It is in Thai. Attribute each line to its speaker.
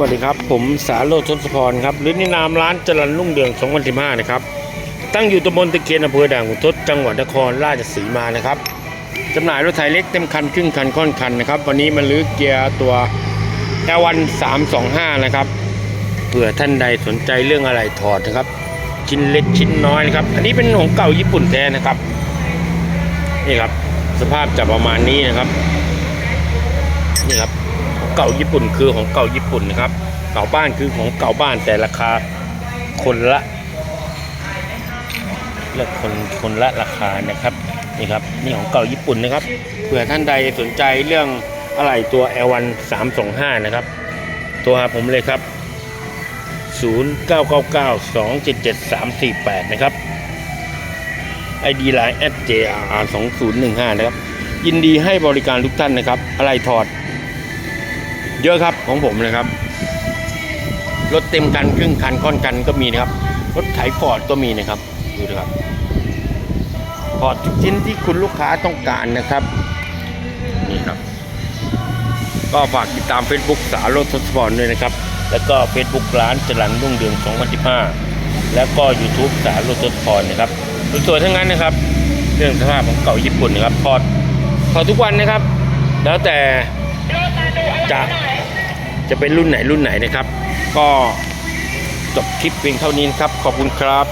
Speaker 1: วัสดีครับ ผมสาโรจน์ทศพรครับหรือในินามร้านจรันรุ่งเรือง2015นะครับตั้งอยู่ตำบลตะเคียนอำเภอด่านขุนทดจังหวัดนครราชสีมานะครับจำหน่ายรถไถเล็กเต็มคันครึ่งคันค่อนคันนะครับ วันนี้มาลื้อเกียร์ตัว L1 325 นะครับเผื่อท่านใดสนใจเรื่องอะไรถอดนะครับ ชิ้นเล็กชิ้นน้อยนะครับ อันนี้เป็นของเก่าญี่ปุ่นแท้นะครับนี่ครับ สภาพจะประมาณนี้นะครับ เก่าญี่ปุ่นคือของเก่าญี่ปุ่นนะครับ เก่าบ้านคือของเก่าบ้านแต่ราคาคนละเลือกคนคนละราคานะครับนี่ครับนี่ของเก่าญี่ปุ่นนะครับเผื่อท่านใดสนใจเรื่องอะไรตัว L1 325 นะครับตัวหาผมเลยครับ 0999277348 นะครับ ID Line @jr 2015 นะครับ ยินดีให้บริการทุกท่านนะครับ อะไรถอด เยอะครับของผมนะครับ รถเต็มคันครึ่งคันค่อนคันก็มีนะครับ รถไถฟอร์ดก็มีนะครับ ดูนะครับฟอร์ดทุกชิ้นที่คุณลูกค้าต้องการนะครับ นี่ครับ ก็ฝากติดตาม Facebook สารถทศพรด้วยนะครับ แล้วก็ Facebook ร้านจรันรุ่งเรือง2015 แล้วก็ YouTube สารถทศพรนะครับสวยๆทั้งนั้นนะครับ เรื่องสภาพของเก่าญี่ปุ่นนะครับถอดถอทุกวันนะครับ แล้วแต่ จะจะเป็นรุ่นไหนรุ่นไหนนะครับ ก็จบคลิปเพียงเท่านี้นครับ ขอบคุณครับ